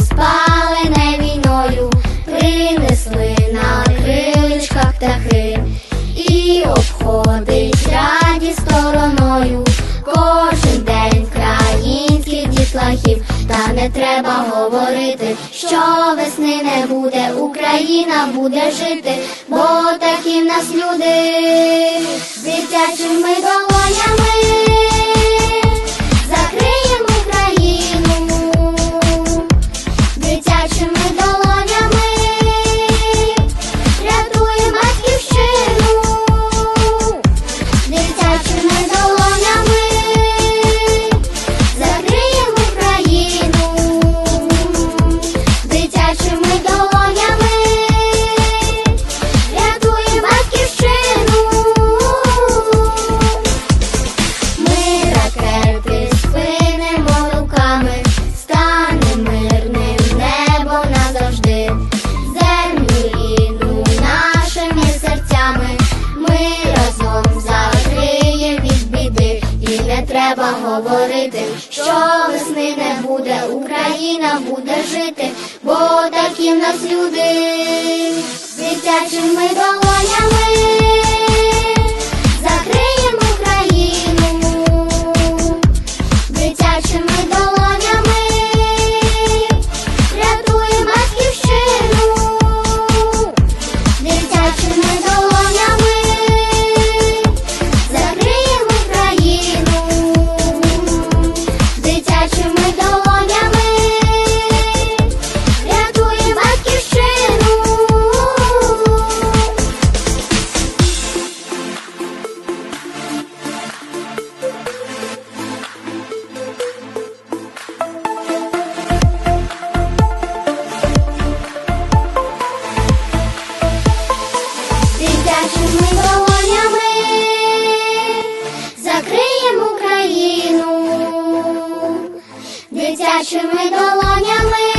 спалене війною, принесли на криличках птахи. І обходить раді стороною. Кожен день українських дітлахів, та не треба говорити, що весни не буде, Україна буде жити, бо такі в нас люди дитячими долонями треба говорити, що весни не буде, Україна буде жити, бо такі в нас люди дитячими долонями. Дитячими долонями